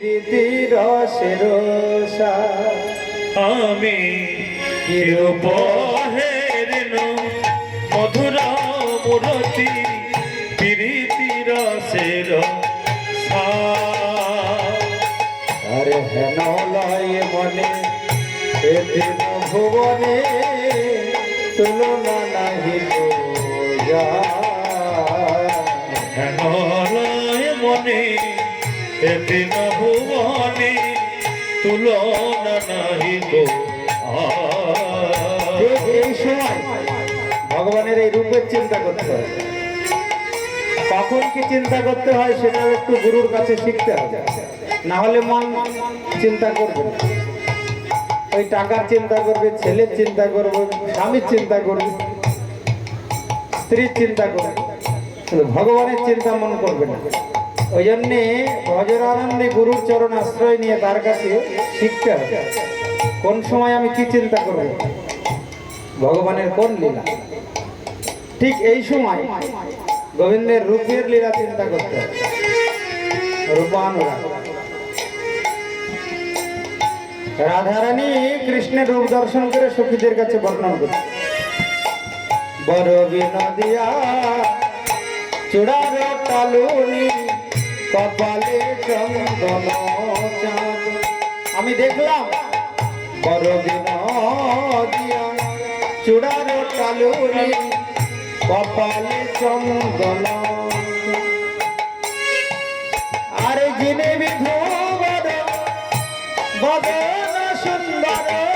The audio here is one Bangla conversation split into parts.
রসের আমি কিরূপহেরিন মধুর মূরতি প্রীতি রসের আরে হেন লয় মনে এদিন ভুবনে তুলনা নাহি যা হেনলয় মনে এদিন ভুবনে তুলনা নাহি গো এই সময় ভগবানের এই রূপের চিন্তা করতে হয়। কখন কি চিন্তা করতে হয় সেটা একটু গুরুর কাছে শিখতে হবে। না হলে মন চিন্তা করবে। ওই টাকার চিন্তা করবে ছেলের চিন্তা করবে স্বামীর চিন্তা করবে স্ত্রীর চিন্তা করবে। ভগবানের চিন্তা মন করবে না। ওই জন্যে ভজরানন্দে গুরুর চরণ আশ্রয় নিয়ে তার কাছে শিখতে হবে। কোন সময় আমি কি চিন্তা করব? ভগবানের কোন লীলা? ঠিক এই সময় গোবিন্দের রূপের লীলা চিন্তা করতে হবে। রাধারানী কৃষ্ণের রূপ দর্শন করে সখীদের কাছে বর্ণন করছে। বড় বিনদিয়া, চূড়ার কালুনি কপালে চন্দন আমি দেখলাম বিনদিয়া চূড়ার কালুনি কপালে চন্দন। আরে জিনে বিধু বদন সুন্দর।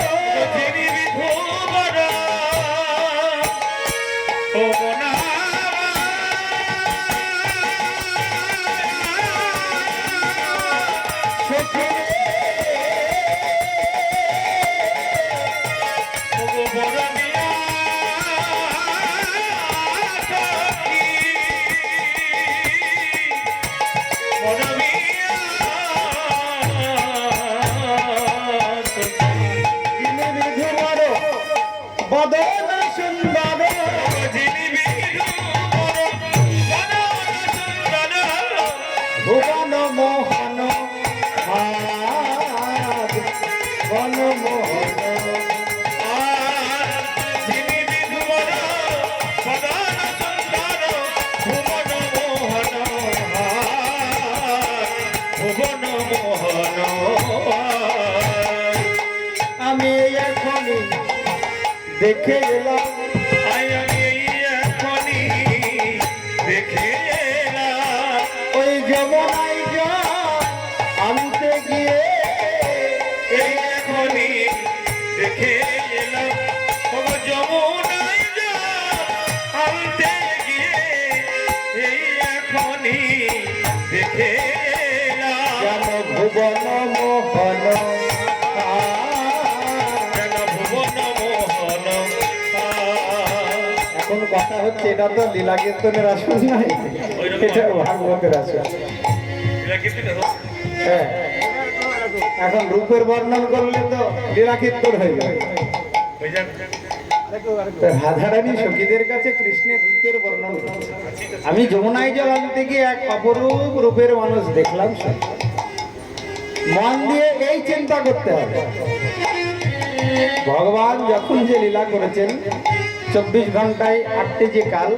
বদন সুন্দর সুন্দর ভুবন মোহন বন মোহন যিনি বিধুবর দেখে এলাম। এখন কথা হচ্ছে, এটা তো লীলা কীর্তনের এটা ভাগবতের হ্যাঁ এখন রূপের বর্ণন করলে তো লীলা কীর্তন হয়ে যাবে। রাধারানী সখীদের কাছে কৃষ্ণের রূপের বর্ণন আমি যমুনায় জল আনতে গিয়ে এক অপরূপ রূপের মানুষ দেখলাম মন দিয়ে এই চিন্তা করতে হবে। ভগবান যখন যে লীলা করেছেন চব্বিশ ঘন্টায় আটটি যে কাল,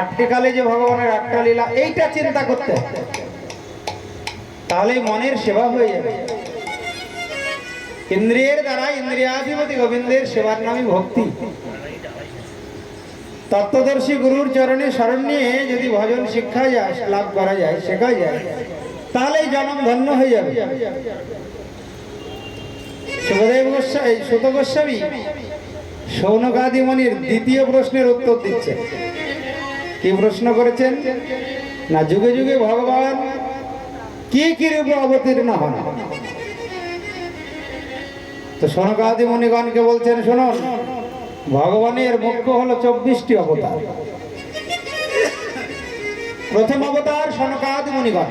আটটি কালে যে ভগবানের আটটা লীলা, এইটা চিন্তা করতে তাহলে মনের সেবা হয়ে যাবে। ইন্দ্রিয়ের দ্বারা ইন্দ্রিয়াধিপতি গোবিন্দের সেবার নামই ভক্তি। তত্ত্বদর্শী গুরুর চরণে স্মরণ নিয়ে যদি ভজন শিক্ষা যায়, লাভ করা যায়, শেখা যায় তাহলে জনম ধন্য হয়ে যাবে। সুখদেব গোস্বামী সুত গোস্বামী সৌনকাদিমণির দ্বিতীয় প্রশ্নের উত্তর দিচ্ছে। কি প্রশ্ন করেছেন? না, যুগে যুগে ভগবান কি কি রূপে অবতীর্ণ হন? তো সনকাদি মুনিগণকে বলছেন, শুনুন, ভগবানের মুখ্য হলো চব্বিশটি অবতার। প্রথম অবতার সনকাদি মুনিগণ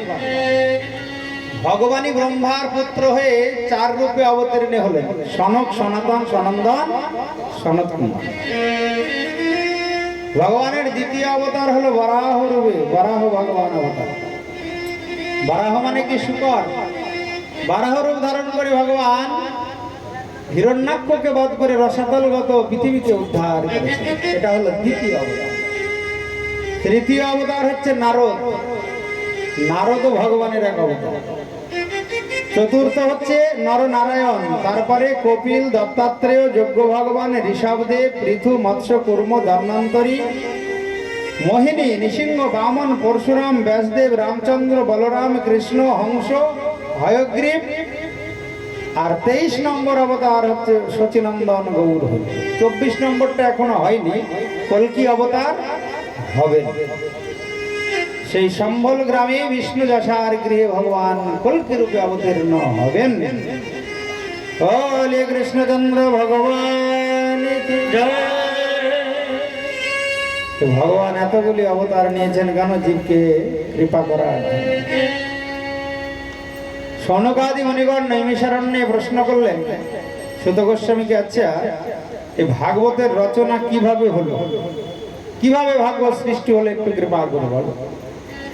ভগবানই ব্রহ্মার পুত্র হয়ে চার রূপে অবতীর্ণ হলেন। সনক, সনাতন, সনন্দন সনত ভগবানের দ্বিতীয় অবতার হলো বরাহ রূপে, বরাহ ভগবান অবতার। বারাহ মানে কি শুকর? বারাহ রূপ ধারণ করে ভগবান হিরণ্যাক্ষকে বধ করে রসাতলগত পৃথিবীকে উদ্ধার এটা হলো দ্বিতীয় অবতার। তৃতীয় অবতার হচ্ছে নারদ। নারদ ভগবানের এক অবতার। চতুর্থ হচ্ছে নরনারায়ণ। তারপরে কপিল, দত্তাত্রেয়, যজ্ঞ ভগবান, ঋষভদেব, পৃথু, মৎস্য, কুর্ম, ধর্মান্তরী, মোহিনী, নৃসিংহ, বামন, পরশুরাম, ব্যাসদেব, রামচন্দ্র, বলরাম, কৃষ্ণ, হংস, হয়গ্রীব। আর তেইশ নম্বর অবতার হচ্ছে সচিনন্দন গৌর চব্বিশ নম্বরটা এখনও হয়নি। কলকি অবতার হবে। সেই সম্বল গ্রামে বিষ্ণু যশার গৃহে ভগবান কলকি রূপে অবতীর্ণ হবেন। বলে কৃষ্ণচন্দ্র ভগবান ভগবান এতগুলি অবতার নিয়েছেন কেন জীবকে কৃপা জন্য। সনকাদি মণিগণ নৈমিষারণ্যে প্রশ্ন করলেন, সুত গোস্বামীকে আচ্ছা এই ভাগবতের রচনা কীভাবে হলো? কীভাবে ভাগবত সৃষ্টি হলো, একটু কৃপা করে বলো।